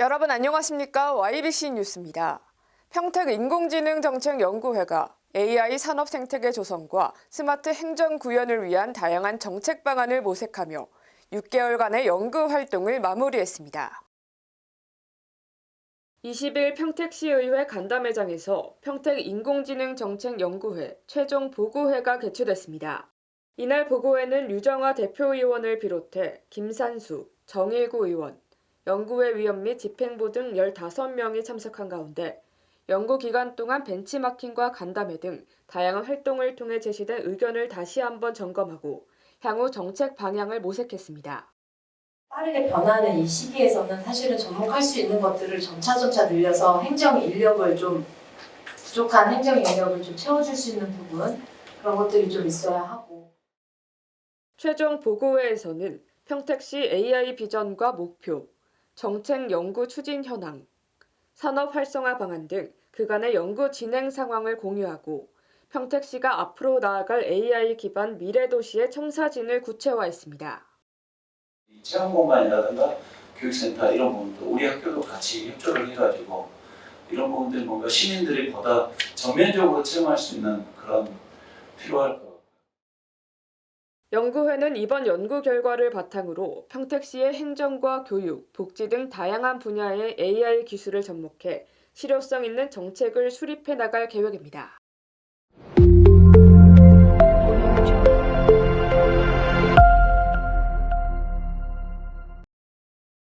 여러분 안녕하십니까? YBC 뉴스입니다. 평택 인공지능 정책 연구회가 AI 산업 생태계 조성과 스마트 행정 구현을 위한 다양한 정책 방안을 모색하며 6개월간의 연구 활동을 마무리했습니다. 20일 평택시의회 간담회장에서 평택 인공지능 정책 연구회 최종 보고회가 개최됐습니다. 이날 보고회는 류정화 대표의원을 비롯해 김산수, 정일구 의원, 연구회 위원 및 집행부 등 15명이 참석한 가운데 연구 기간 동안 벤치마킹과 간담회 등 다양한 활동을 통해 제시된 의견을 다시 한번 점검하고 향후 정책 방향을 모색했습니다. 빠르게 변하는 이 시기에서는 사실은 접목할 수 있는 것들을 점차점차 늘려서 행정 인력을 좀 부족한 행정 인력을 좀 채워줄 수 있는 부분 그런 것들이 좀 있어야 하고 최종 보고회에서는 평택시 AI 비전과 목표, 정책 연구 추진 현황, 산업 활성화 방안 등 그간의 연구 진행 상황을 공유하고 평택시가 앞으로 나아갈 AI 기반 미래 도시의 청사진을 구체화했습니다. 이 체험공간이라든가 교육센터 이런 부분도 우리 학교도 같이 협조를 해가지고 이런 부분들 뭔가 시민들이 보다 전면적으로 체험할 수 있는 그런 필요할 것. 연구회는 이번 연구 결과를 바탕으로 평택시의 행정과 교육, 복지 등 다양한 분야의 AI 기술을 접목해 실효성 있는 정책을 수립해 나갈 계획입니다.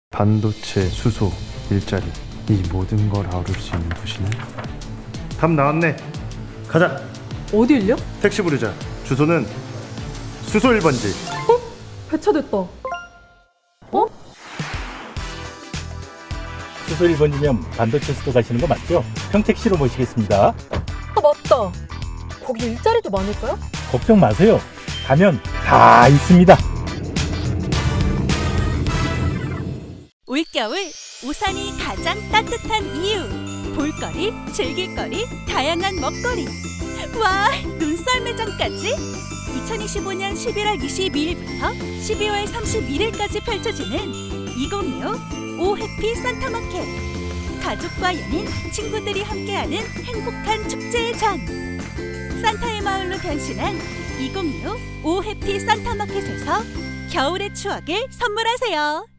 반도체, 수소, 일자리 이 모든 걸 아우를 수 있는 도시는 답 나왔네 가자 어딜요? 택시 부르자 주소는 수소 1번지 배차됐다. 수소 1번이면 반도체 수도 가시는 거 맞죠? 평택시로 모시겠습니다. 아 맞다. 거기 일자리도 많을까요? 걱정 마세요. 가면 다 있습니다. 올겨울 우산이 가장 따뜻한 이유 볼거리, 즐길거리, 다양한 먹거리 와 눈썰 매장까지? 2025년 11월 22일부터 12월 31일까지 펼쳐지는 2025 오해피 산타마켓. 가족과 연인, 친구들이 함께하는 행복한 축제의 장 산타의 마을로 변신한 2025 오해피 산타마켓에서 겨울의 추억을 선물하세요.